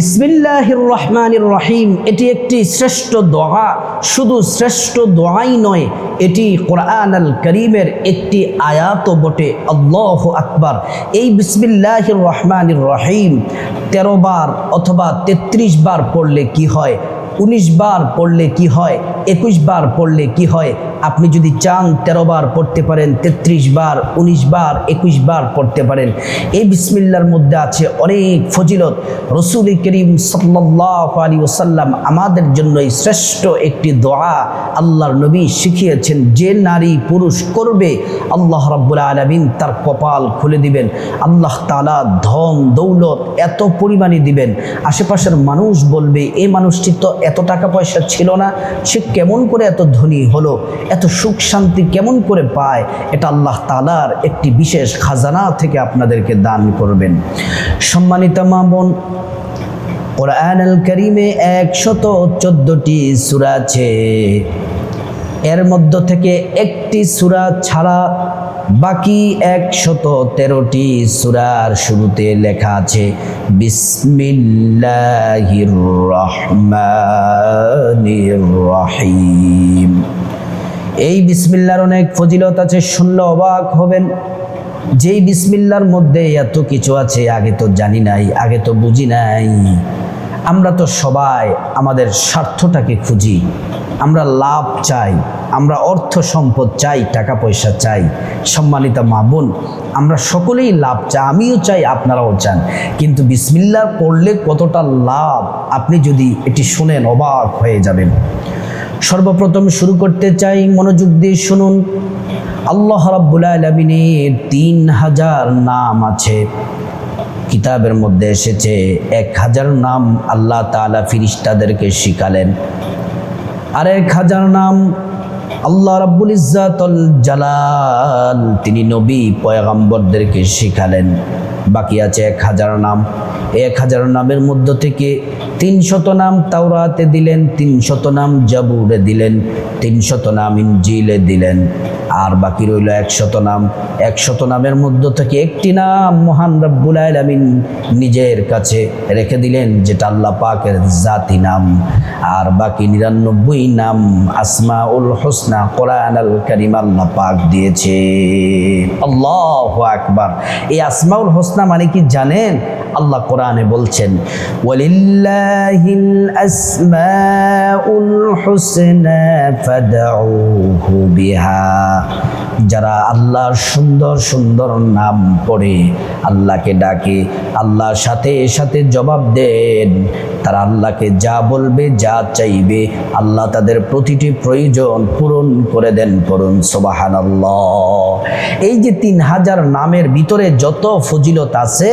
বিসমিল্লাহির রহমানির রহিম এটি একটি শ্রেষ্ঠ দোয়া। শুধু শ্রেষ্ঠ দোয়াই নয়, এটি কোরআন আল করিমের একটি আয়াত বটে। আল্লাহ আকবার। এই বিসমিল্লাহির রহমানির রহিম তেরো বার অথবা তেত্রিশ বার পড়লে কি হয়? উনিশ বার পড়লে কি হয়? একুশ বার পড়লে কি হয়? আপনি যদি চান তেরো বার পড়তে পারেন, তেত্রিশ বার, উনিশ বার, একুশ বার পড়তে পারেন। এই বিসমিল্লার মধ্যে আছে অনেক ফজিলত। রসুল করিম সাল্লাহ আলী ওসাল্লাম আমাদের জন্য এই শ্রেষ্ঠ একটি দোয়া আল্লাহর নবী শিখিয়েছেন, যে নারী পুরুষ করবে, আল্লাহ রাব্বুল আলমিন তার কপাল খুলে দিবেন। আল্লাহ তালা ধন, দৌলত এত পরিমাণে দিবেন। আশেপাশের মানুষ বলবে এই মানুষটি তো এত টাকা পয়সা ছিল না, সে কেমন করে এত ধনী হলো, এত সুখ শান্তি কেমন করে পায়, এটা আল্লাহ তালার একটি বিশেষ খাজানা থেকে আপনাদেরকে দান করবেন। সম্মানিত মা বোন কোরআন আল করিমে একশত চোদ্দটি সুরা আছে। এর মধ্য থেকে একটি সুরা ছাড়া বাকি একশত তেরোটি সুরার শুরুতে লেখা আছে, বিসমিল্লাহির রহিম এই বিসমিল্লার অনেক ফজিলত আছে, শুনলে অবাক হবেন। যেই বিসমিল্লার মধ্যে এত কিছু আছে, আগে তো জানি নাই, আগে তো বুঝি নাই। আমরা তো সবাই আমাদের স্বার্থটাকে খুঁজি। আমরা লাভ চাই, আমরা অর্থ সম্পদ চাই, টাকা পয়সা চাই, সম্মানিত মা বোন, আমরা সকলেই লাভ চাই, আমিও চাই, আপনারাও চান। কিন্তু বিসমিল্লার পড়লে কতটা লাভ? আপনি যদি এটি শুনেন, অবাক হয়ে যাবেন। সর্বপ্রথম শুরু করতে চাই মনোযোগ দিয়ে শুনুন। আল্লাহ রাব্বুল আলমিনের তিন হাজার নাম আছে। কিতাবের মধ্যে এসেছে এক হাজার নাম আল্লাহ তালা ফিরিস্তাদেরকে শিখালেন। আর এক হাজার নাম আল্লাহ রাব্বুল ইজ্জাতুল জালাল, তিনি নবী, পয়গাম্বরদেরকে শিখালেন। বাকি আছে এক হাজার নাম। এক হাজার নামের মধ্য থেকে তিনশত নাম তাওরাতে দিলেন তিনশত নাম জাবুরে দিলেন তিনশত নাম ইনজিলে দিলেন। আর বাকি রইল একশত নাম। একশত নামের মধ্য থেকে একটি নাম মহান রব্বুল আলামিন নিজের কাছে রেখে দিলেন, যেটা আল্লাহ পাকের জাতি নাম। আর বাকি নিরানব্বই নাম আসমা উল কোরআন আল করিম আল্লাহ পাক দিয়েছে। আল্লাহ আকবার। এই আসমাউল হোসনা মানে কি জানেন? আল্লাহ কোরআনে বলছেন, ওয়ালিল্লাহিল আসমাউল হুসনা ফাদউহু বিহা। যারা আল্লাহর সুন্দর সুন্দর নাম পড়ে, আল্লাহকে ডাকে, আল্লাহর সাথে সাথে জবাব দেন, তারা আল্লাহকে যা বলবে, যা চাইবে, আল্লাহ তাদের প্রতিটি প্রয়োজন পূরণ করে দেন পূরণ সোবাহান এই যে তিন হাজার নামের ভিতরে যত ফজিলত আছে,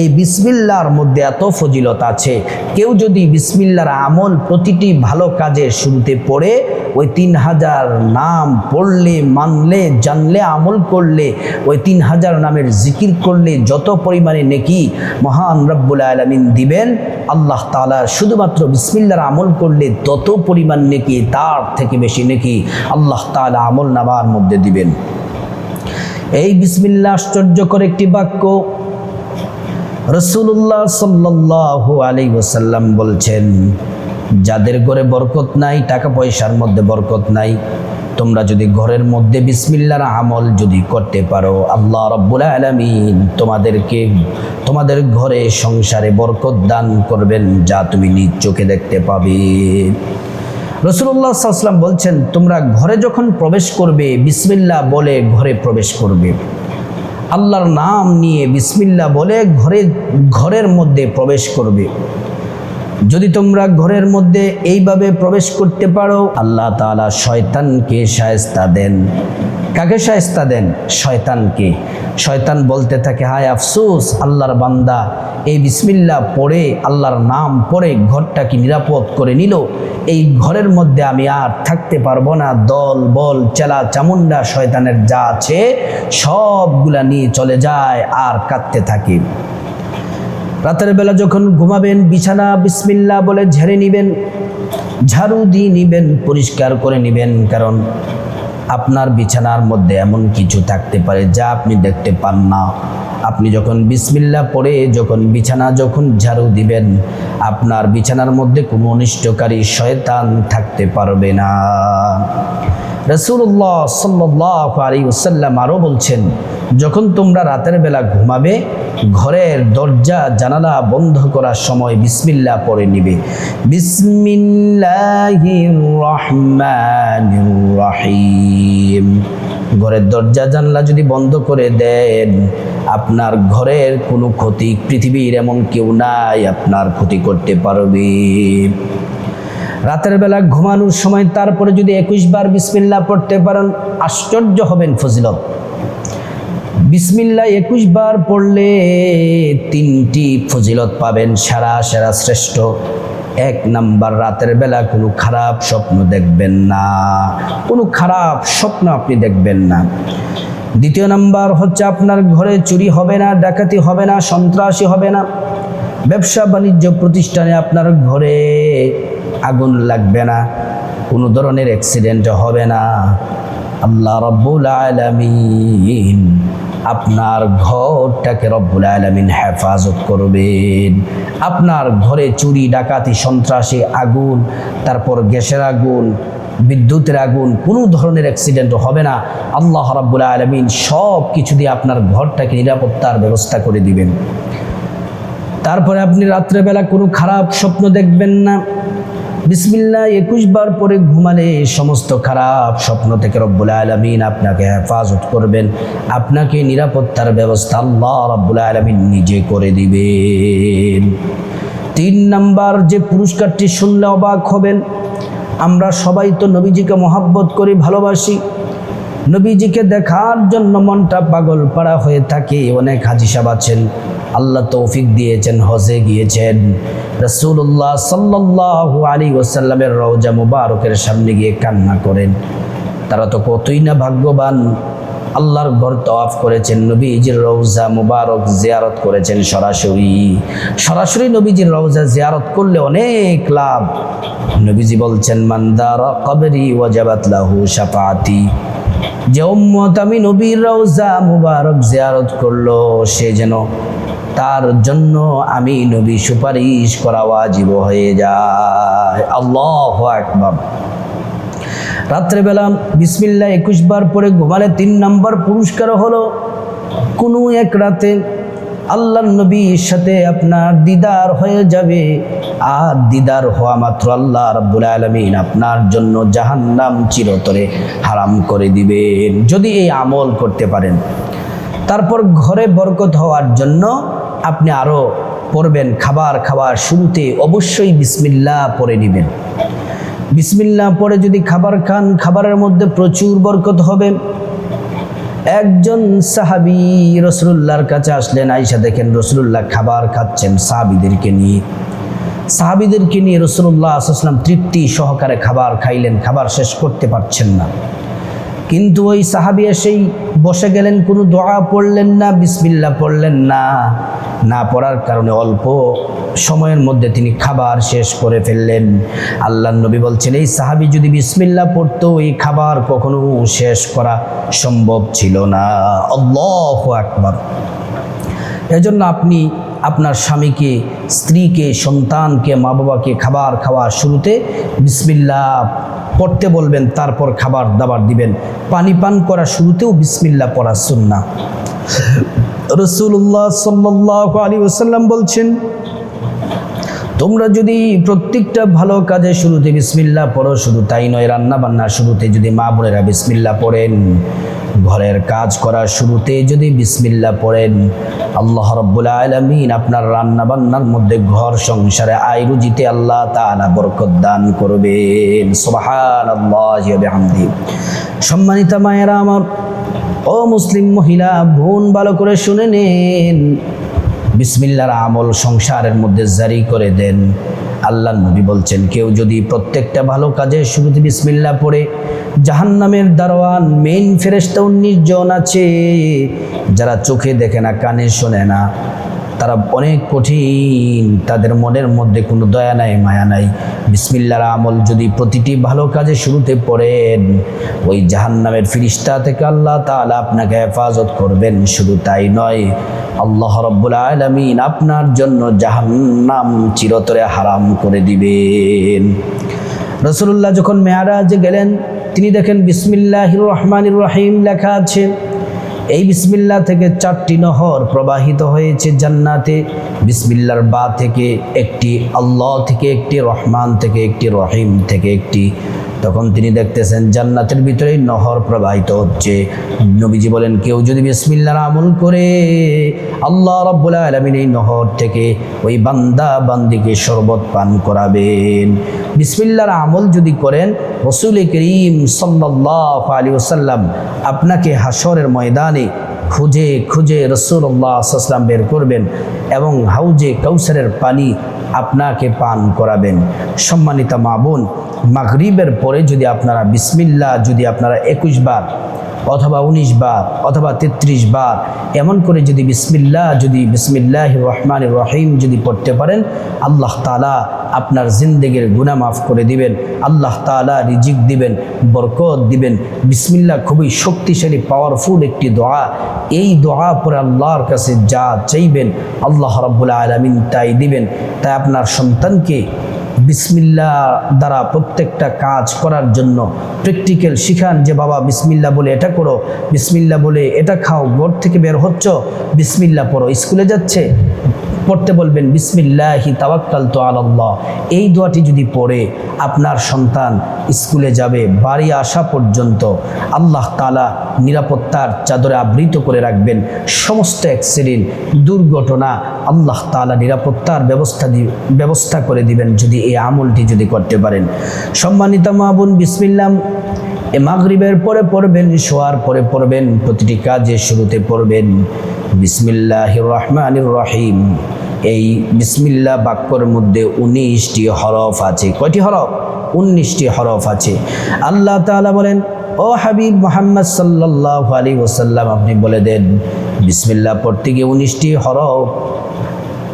এই বিসমিল্লার মধ্যে এত ফজিলত আছে। কেউ যদি বিসমিল্লার আমল প্রতিটি ভালো কাজের শুরুতে পড়ে, ওই তিন হাজার নাম পড়লে, মানলে, জানলে, আমল করলে, ওই তিন হাজার নামের জিকির করলে যত পরিমাণে নেকি মহান রব্বুল আলমিন দিবেন, আল্লাহ তালা শুধুমাত্র বিসমিল্লার আমল করলে তত পরিমাণ নেকি তার থেকে বেশি নেকি। আল্লাহ তালা আমল নামার মধ্যে দিবেন। এই বিসমিল্লা আশ্চর্যকর একটি বাক্য রসুল্লাহ সাল্লাহ আলী ওসাল্লাম বলছেন, যাদের ঘরে বরকত নাই, টাকা পয়সার মধ্যে বরকত নাই, তোমরা যদি ঘরের মধ্যে বিসমিল্লার আমল যদি করতে পারো, আল্লাহ রব্বুল আলমিন তোমাদেরকে, তোমাদের ঘরে সংসারে বরকত দান করবেন যা তুমি নিজ চোখে দেখতে পাবে। রসুল্লাহ সাল্লাম বলছেন, তোমরা ঘরে যখন প্রবেশ করবে বিসমিল্লা বলে ঘরে প্রবেশ করবে। আল্লাহর নাম নিয়ে বিসমিল্লা বলে ঘরে, ঘরের মধ্যে প্রবেশ করবে। যদি তোমরা ঘরের মধ্যে এইভাবে প্রবেশ করতে পারো, আল্লাহ তালা শয়তানকে সায়স্তা দেন। কাকে সায়স্তা দেন? শয়তানকে। শয়তান বলতে থাকে, হায় আফসোস, আল্লাহর বান্দা, এই বিসমিল্লা পড়ে, আল্লাহর নাম পড়ে ঘরটাকে নিরাপদ করে নিল। এই ঘরের মধ্যে আমি আর থাকতে পারব না। দল, বল, চেলা চামুন্ডা শয়তানের যা আছে সবগুলা নিয়ে চলে যায় আর কাঁদতে থাকে। রাতের বেলা যখন ঘুমাবেন, বিছানা, বিসমিল্লা বলে ঝেড়ে নিবেন, ঝাড়ু দিয়ে নিবেন, পরিষ্কার করে নিবেন, কারণ আপনার বিছানার মধ্যে এমন কিছু থাকতে পারে যা আপনি দেখতে পান না। আপনি যখন বিসমিল্লা পড়ে, যখন বিছানা যখন ঝাড়ু দিবেন, আপনার বিছানার মধ্যে কোনো অনিষ্টকারী শয়তান থাকতে পারবে না। রসুল্লাহ সাল্লাহ আলী ওসাল্লাম আরও বলছেন, যখন তোমরা রাতের বেলা ঘুমাবে ঘরের দরজা, জানালা বন্ধ করার সময় বিসমিল্লা পড়ে নিবে। রহিম ঘরের দরজা, জানলা যদি বন্ধ করে দেন, আপনার ঘরের কোনো ক্ষতি পৃথিবীর এমন কেউ নাই, আপনার ক্ষতি করতে পারবে। রাতের বেলা ঘুমানোর সময় তারপরে যদি একুশ বার বিসমিল্লা পড়তে পারেন, আশ্চর্য হবেন ফজিলত। বিসমিল্লা একুশ বার পড়লে তিনটি ফজিলত পাবেন, সেরা সেরা, শ্রেষ্ঠ। এক নাম্বার, রাতের বেলা কোনো খারাপ স্বপ্ন দেখবেন না। কোনো খারাপ স্বপ্ন আপনি দেখবেন না। দ্বিতীয় নাম্বার হচ্ছে আপনার ঘরে চুরি হবে না, ডাকাতি হবে না, সন্ত্রাসী হবে না। ব্যবসা বাণিজ্য প্রতিষ্ঠানে আপনার ঘরে আগুন লাগবে না, কোনো ধরনের অ্যাক্সিডেন্ট হবে না। আল্লাহ রব্বুল আলমিন আপনার ঘরটাকে রব্বুল আলমিন হেফাজত করবেন। আপনার ঘরে চুরি, ডাকাতি, সন্ত্রাসী আগুন, তারপর গ্যাসের আগুন, বিদ্যুতের আগুন, কোনো ধরনের অ্যাক্সিডেন্ট হবে না। আল্লাহ রাব্বুল আলমিন সব কিছু দিয়ে আপনার ঘরটাকে নিরাপত্তার ব্যবস্থা করে দিবেন। তারপরে আপনি রাত্রেবেলা কোনো খারাপ স্বপ্ন দেখবেন না। বিসমিল্লা একুশ বার পরে ঘুমালে সমস্ত খারাপ স্বপ্ন থেকে রব্বুল আলমিন আপনাকে হেফাজত করবেন। আপনাকে নিরাপত্তার ব্যবস্থা আল্লাহ রব্বুল আলমিন নিজে করে দিবেন। তিন নাম্বার, যে পুরস্কারটি শুনলে অবাক হবেন। আমরা সবাই তো নবীজিকে মহাব্বত করি, ভালোবাসি। নবীজিকে দেখার জন্য মনটা পাগল পাড়া হয়ে থাকে। অনেক হাজি সাহেব আছেন, আল্লাহ তৌফিক দিয়েছেন, হজে গিয়েছেন। রসুল্লাহ সাল্লাহ আলী ওসাল্লামের রওজা মুবারকের সামনে গিয়ে কান্না করেন। তারা তো কতই না ভাগ্যবান। আল্লাহর ঘর তওয়াফ করেছেন, নবীজির রওজা মুবারক জিয়ারত করেছেন সরাসরি। সরাসরি নবীজির রওজা জিয়ারত করলে অনেক লাভ। নবীজি বলছেন মান্দার কবরি ওয়াজাবাত লাহু শাফাতি যে উম্মত আমি নবীর রওজা মুবারক জিয়ারত করল, সে যেন তার জন্য আমি নবী সুপারিশ করা ওয়াজিব হয়ে যায়। আল্লাহ আকবার। রাত্রেবেলা বিসমিল্লা একুশ বার পরে ঘুমালে তিন নম্বর পুরস্কার হলো, কোনো এক রাতে আল্লাহ নবীর সাথে আপনার দিদার হয়ে যাবে, আর দিদার হওয়া মাত্র আল্লাহ রাব্বুল আলমিন আপনার জন্য জাহান্নাম চিরতরে হারাম করে দিবেন, যদি এই আমল করতে পারেন। তারপর ঘরে বরকত হওয়ার জন্য আপনি আরও পড়বেন, খাবার খাওয়ার শুরুতে অবশ্যই বিসমিল্লা পরে নেবেন। বিসমিল্লা পরে যদি খাবার খান, খাবারের মধ্যে প্রচুর বরকত হবে। একজন সাহাবি রসুল্লাহর কাছে আসলেন আইসা দেখেন রসুল্লাহ খাবার খাচ্ছেন সাহাবিদেরকে নিয়ে। সাহাবিদেরকে নিয়ে রসুল্লাহ আসলাম তৃপ্তি সহকারে খাবার খাইলেন, খাবার শেষ করতে পারছেন না। কিন্তু ওই সাহাবি এসেই বসে গেলেন, কোনো দোয়া পড়লেন না বিসমিল্লা পড়লেন না। না পড়ার কারণে অল্প সময়ের মধ্যে তিনি খাবার শেষ করে ফেললেন। আল্লাহ নবী বলছেন, এই সাহাবি যদি বিসমিল্লা পড়তো, এই খাবার কখনো শেষ করা সম্ভব ছিল না। আল্লাহ আকবার। এজন্য আপনি আপনার স্বামীকে, স্ত্রীকে, সন্তানকে মা বাবাকে খাবার খাওয়ার শুরুতে বিসমিল্লা পড়তে বলবেন, তারপর খাবার দাবার দিবেন। পানি পান করা শুরুতেও বিসমিল্লা পড়া সুন্না রসুল্লাহ সাল্লাহ আলী ওসাল্লাম বলছেন, তোমরা যদি প্রত্যেকটা ভালো কাজে শুরুতে বিসমিল্লা পড়ো, শুধু তাই নয় রান্না বান্নার শুরুতে যদি মা বোনেরা বিসমিল্লা পড়েন, ঘরের কাজ করার শুরুতে যদি বিসমিল্লা পড়েন, আল্লাহ রব্বুল আলমিন আপনার রান্না বান্নার মধ্যে ঘর সংসারে আয় রুজিতে আল্লাহ তালা বরকত দান করবেন। সোবাহান আল্লাহ সম্মানিতা মায়েরা আমার ও মুসলিম মহিলা, বোন ভালো করে শুনে নেন। বিসমিল্লার আমল সংসারের মধ্যে জারি করে দেন। আল্লাহ নবী বলছেন, কেউ যদি প্রত্যেকটা ভালো কাজে শুরুতে বিসমিল্লা পড়ে, জাহান্নামের দারোয়ান মেইন ফেরেস্তা উনিশ জন আছে, যারা চোখে দেখে না, কানে শোনে না। অনেক কঠিন, তাদের মনের মধ্যে কোনো দয়া নাই, মায়া নাই। বিসমিল্লার আমল যদি প্রতিটি ভালো কাজে শুরুতে পড়েন, ওই জাহান্নামের ফিরিস্তা থেকে আল্লাহ তাআলা আপনাকে হেফাজত করবেন। শুধু তাই নয়, আল্লাহ রব্বুল আলমিন আপনার জন্য জাহান্নাম চিরতরে হারাম করে দিবেন। রসুল্লাহ যখন মেয়ারাজে গেলেন, তিনি দেখেন বিসমিল্লাহ রহমানির রহিম লেখা আছে এই বিসমিল্লা থেকে চারটি নহর প্রবাহিত হয়েছে জান্নাতে। বিসমিল্লার বা থেকে একটি আল্লাহ থেকে একটি, রহমান থেকে একটি, রহিম থেকে একটি। তখন তিনি দেখতেছেন জান্নাতের ভিতরে নহর প্রবাহিত হচ্ছে। নবীজি বলেন, কেউ যদি বিসমিল্লার আমল করে, আল্লাহ রব্বুল আলমিন এই নহর থেকে ওই বান্দা বান্দিকে শরবত পান করাবেন। বিসমিল্লার আমল যদি করেন, রসুল করিম সাল্লাহ আলী ওসাল্লাম আপনাকে হাসরের ময়দানে খুঁজে খুঁজে রসুল্লাহ আসলাম বের করবেন এবং হাউজে কৌসারের পানি আপনাকে পান করাবেন। সম্মানিতা মা বোন, মাগরিবের পরে যদি আপনারা বিসমিল্লা যদি আপনারা একুশ বার অথবা উনিশ বার, অথবা তেত্রিশ বার, এমন করে যদি বিসমিল্লা যদি বিসমিল্লাহ রহমান রহিম যদি পড়তে পারেন, আল্লাহ তালা আপনার জিন্দেগির গুণা মাফ করে দিবেন, আল্লাহ তালা রিজিক দিবেন, বরকত দিবেন। বিসমিল্লাহ খুবই শক্তিশালী পাওয়ারফুল একটি দোয়া। এই দোয়া পরে আল্লাহর কাছে যা চাইবেন, আল্লাহ রব্বুল আলমিন তাই দিবেন। তাই আপনার সন্তানকে বিসমিল্লা দ্বারা প্রত্যেকটা কাজ করার জন্য প্র্যাকটিক্যাল শিখান যে, বাবা, বিসমিল্লা বলে এটা করো, বিসমিল্লা বলে এটা খাও, ঘর থেকে বের হচ্ছ, বিসমিল্লা পড়ো। স্কুলে যাচ্ছে পড়তে বলবেন, বিসমিল্লাহি তাওয়াক্কাল তো আল্লাহ এই দোয়াটি যদি পড়ে, আপনার সন্তান স্কুলে যাবে, বাড়ি আসা পর্যন্ত আল্লাহ তালা নিরাপত্তার চাদরে আবৃত করে রাখবেন। সমস্ত অ্যাক্সিডেন্ট, দুর্ঘটনা আল্লাহ তালা নিরাপত্তার ব্যবস্থা ব্যবস্থা করে দিবেন যদি এই আমলটি যদি করতে পারেন। সম্মানিত মাহবুন বিসমিল্লাম এ মাগরিবের পরে পড়বেন, শোয়ার পরে পড়বেন, প্রতিটি কাজে শুরুতে পড়বেন। বিসমিল্লাহ রহমানির রহিম। এই বিসমিল্লা বাক্যর মধ্যে উনিশটি হরফ আছে। কয়টি হরফ? উনিশটি হরফ আছে। আল্লাহ তাআলা বলেন, ও হাবিব মোহাম্মদ সাল্লাহ আলী ওসাল্লাম আপনি বলে দেন, বিসমিল্লা পড়তে গিয়ে উনিশটি হরফ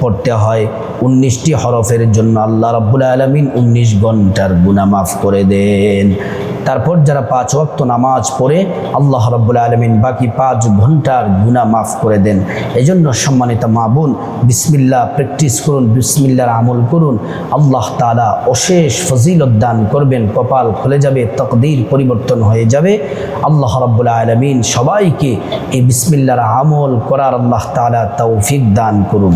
পড়তে হয়। উনিশটি হরফের জন্য আল্লাহ রাব্বুল আলমিন উনিশ ঘণ্টার গুণা মাফ করে দেন। তারপর যারা পাঁচ ওয়াক্ত নামাজ পড়ে, আল্লাহ রাব্বুল আলমিন বাকি পাঁচ ঘণ্টার গুণা মাফ করে দেন। এই জন্য সম্মানিত মা বোন বিসমিল্লা প্র্যাকটিস করুন বিসমিল্লার আমল করুন। আল্লাহ তালা অশেষ ফজিলত দান করবেন, কপাল খুলে যাবে, তকদির পরিবর্তন হয়ে যাবে। আল্লাহ রাব্বুল আলমিন সবাইকে এই বিসমিল্লার আমল করার আল্লাহ তালা তৌফিক দান করুন।